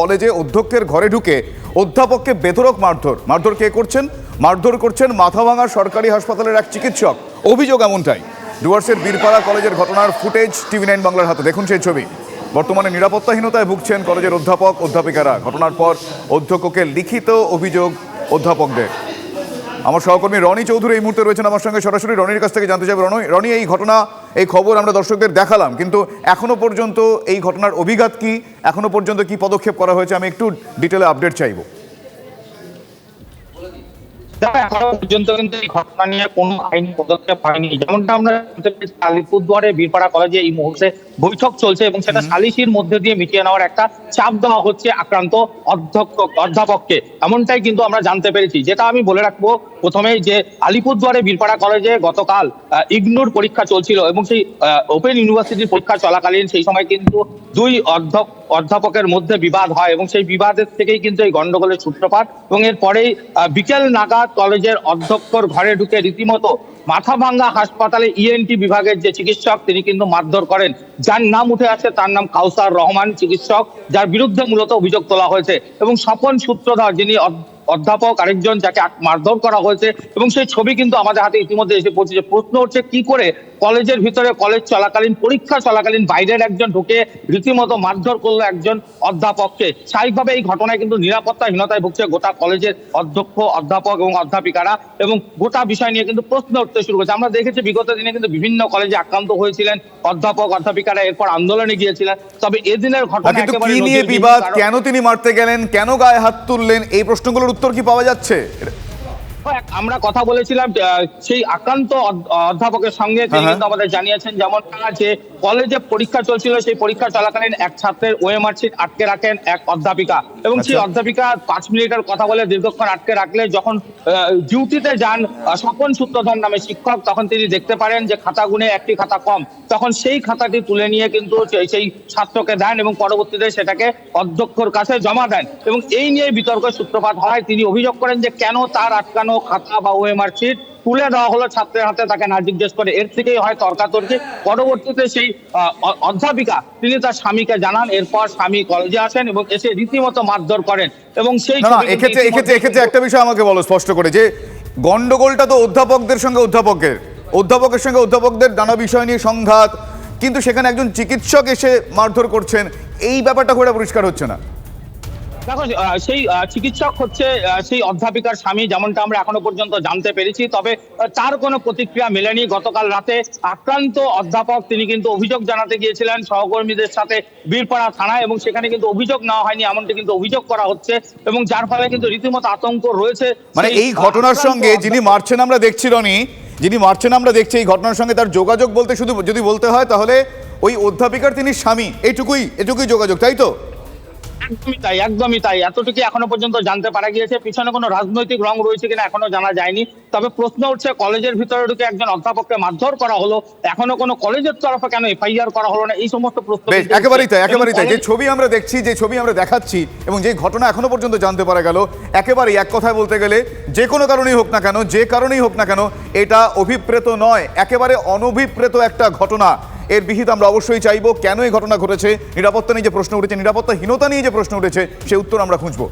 কলেজে অধ্যক্ষের ঘরে ঢুকে অধ্যাপককে বেধরক মারধর। মারধর কে করছেন? মারধর করছেন মাথাভাঙা সরকারি হাসপাতালের এক চিকিৎসক। অভিযোগ এমনটাই। ডুয়ার্সের বীরপাড়া কলেজের ঘটনার ফুটেজ টিভি নাইন বাংলার হাতে। দেখুন সেই ছবি। বর্তমানে নিরাপত্তাহীনতায় ভুগছেন কলেজের অধ্যাপক, অধ্যাপিকারা। ঘটনার পর অধ্যক্ষকে লিখিত অভিযোগ অধ্যাপকদের। আমার সহকর্মী রনি চৌধুরী এই মুহূর্তে রয়েছেন আমার সঙ্গে সরাসরি। রনির কাছ থেকে জানতে চাইব। রনি রনি, এই ঘটনা, এই খবর আমরা দর্শকদের দেখালাম, কিন্তু এখনও পর্যন্ত এই ঘটনার অভিঘাত কি? এখনও পর্যন্ত কি পদক্ষেপ করা হয়েছে? আমি একটু ডিটেলে আপডেট চাইব। এখনও পর্যন্ত কিন্তু এই ঘটনা নিয়ে কোনো আইনি পদক্ষেপ হয়নি। যেমনটা আমরা আলিপুরদুয়ারে বীরপাড়া কলেজে এই মুহূর্তে বৈঠক চলছে এবং সেটা সালিসির মধ্যে দিয়ে মিটিয়ে নেওয়ার একটা চাপ দেওয়া হচ্ছে আক্রান্ত অধ্যক্ষ অধ্যাপককে। এমনটাই কিন্তু আমরা জানতে পেরেছি। যেটা আমি বলে রাখব প্রথমেই যে আলিপুরদুয়ারে বীরপাড়া কলেজে গতকাল ইগনোর পরীক্ষা চলছিল এবং সেই ওপেন ইউনিভার্সিটির পরীক্ষা চলাকালীন সেই সময় কিন্তু দুই অধ্যক্ষ অধ্যাপকের মধ্যে বিবাদ হয় এবং সেই বিবাদের থেকেই কিন্তু এই গন্ডগোলের সূত্রপাত এবং এরপরেই বিকেল নাগাদ কলেজের অধ্যক্ষর ঘরে ঢুকে রীতিমতো মাথাভাঙ্গা হাসপাতালে ইএনটি বিভাগের যে চিকিৎসক তিনি কিন্তু মারধর করেন। যার নাম উঠে আসে তার নাম কাউসার রহমান, চিকিৎসক, যার বিরুদ্ধে মূলত অভিযোগ তোলা হয়েছে এবং স্বপন সূত্রধর যিনি অধ্যাপক আরেকজন যাকে মারধর করা হয়েছে এবং সেই ছবি কিন্তু আমাদের হাতে ইতিমধ্যে এসে পৌঁছেছে। প্রশ্ন হচ্ছে, কি করে কলেজের ভিতরে কলেজ চলাকালীন পরীক্ষা চলাকালীন বাইরের একজন ঢুকে রীতিমতো মারধর করল একজন অধ্যাপককে। স্বাভাবিকভাবে এই ঘটনায় কিন্তু নিরাপত্তাহীনতায় ভুগছে গোটা কলেজের অধ্যক্ষ অধ্যাপক এবং অধ্যাপিকারা এবং গোটা বিষয় নিয়ে কিন্তু প্রশ্ন উঠতে শুরু করেছে। আমরা দেখেছি বিগত দিনে কিন্তু বিভিন্ন কলেজে আক্রান্ত হয়েছিলেন অধ্যাপক অধ্যাপিকারা এরপর আন্দোলনে গিয়েছিলেন। তবে এদিনের ঘটনা কিন্তু একেবারে নিয়ে বিবাদ? কেন তিনি মারতে গেলেন? কেন গায়ে হাত তুললেন? এই প্রশ্নগুলোর উত্তর কি পাওয়া যাচ্ছে? আমরা কথা বলেছিলাম সেই আক্রান্ত অধ্যাপকের সঙ্গে তিনি হ্যাঁ, হ্যাঁ। কিন্তু আমাদের জানিয়েছেন যেমন যে কলেজে পরীক্ষা চলছিল সেই পরীক্ষা চলাকালীন এক ছাত্রের ওএমআর সিট আটকে রাখেন এক অধ্যাপিকা এবং সেই আচ্ছা। অধ্যাপিকা পাঁচ মিনিটের কথা বলে দীর্ঘক্ষণ আটকে রাখলে যখন ডিউটিতে যান স্বপন সূত্রধর নামে শিক্ষক তখন তিনি দেখতে পারেন যে খাতা গুনে একটি খাতা কম তখন সেই খাতাটি তুলে নিয়ে কিন্তু সেই- সেই ছাত্রকে দেন এবং পরবর্তীতে সেটাকে অধ্যক্ষর কাছে জমা দেন এবং এই নিয়ে বিতর্কের সূত্রপাত হয় তিনি অভিযোগ করেন যে কেন তার আটকানো খাতা বা ওএমআর শিট তুলে দেওয়া হলো ছাত্রের হাতে তাকে না জিজ্ঞেস করে। এর থেকেই হয় তর্কাতর্কি পরবর্তীতে সেই অধ্যাপিকা তিনি তার স্বামীকে জানান। এরপর স্বামী কলেজে আসেন এবং এসে রীতিমতো মারধর করেন। এবং সেই এক্ষেত্রে এক্ষেত্রে এক্ষেত্রে একটা বিষয় আমাকে বলো স্পষ্ট করে যে গন্ডগোলটা তো অধ্যাপকদের সঙ্গে অধ্যাপকের। অধ্যাপকের সঙ্গে অধ্যাপকদের নানা বিষয় নিয়ে সংঘাত কিন্তু সেখানে একজন চিকিৎসক এসে মারধর করছেন। এই ব্যাপারটা করে পরিষ্কার হচ্ছে না। দেখো সেই চিকিৎসক হচ্ছে সেই অধ্যাপিকার স্বামী যেমনটা আমরা এখনও পর্যন্ত জানতে পেরেছি। তবে তার কোনো প্রতিক্রিয়া মেলেনি। গতকাল রাতে আক্রান্ত অধ্যাপক তিনি কিন্তু অভিযোগ জানাতে গিয়েছিলেন সহকর্মীদের সাথে বীরপাড়া থানায় এবং সেখানে কিন্তু অভিযোগ নেওয়া হয়নি এমনটি কিন্তু অভিযোগ করা হচ্ছে এবং যার ফলে কিন্তু রীতিমতো আতঙ্ক রয়েছে। মানে এই ঘটনার সঙ্গে যিনি মারছেন আমরা দেখছি রনি যিনি মারছেন আমরা দেখছি এই ঘটনার সঙ্গে তার যোগাযোগ বলতে শুধু যদি বলতে হয় তাহলে ওই অধ্যাপিকার তিনি স্বামী এইটুকুই এটুকুই যোগাযোগ তাই তো? একদমই তাই একদমই তাই। এতটুকু এখনও পর্যন্ত জানতে পারা গিয়েছে। পিছনে কোনো রাজনৈতিক রং রয়েছে কিনা এখনও জানা যায়নি। তবে প্রশ্ন উঠছে কলেজের ভিতরে ঢুকে একজন অধ্যাপককে মারধর করা হলো। এখনও কোনো কলেজের তরফে কেন এফআইআর করা হলো না? এই সমস্ত প্রশ্ন একেবারেই তাই একেবারেই তাই। যে ছবি আমরা দেখছি যে ছবি আমরা দেখাচ্ছি এবং যে ঘটনা এখনও পর্যন্ত জানতে পারা গেল একেবারেই এক কথায় বলতে গেলে যে কোনো কারণেই হোক না কেন যে কারণেই হোক না কেন এটা অভিপ্রেত নয় একেবারে অনভিপ্রেত একটা ঘটনা। এর বিহিত আমরা অবশ্যই চাইব। কেন এই ঘটনা ঘটেছে? নিরাপত্তা নিয়ে যে প্রশ্ন উঠেছে, নিরাপত্তাহীনতা নিয়ে যে প্রশ্ন উঠেছে, সে উত্তর আমরা খুঁজবো।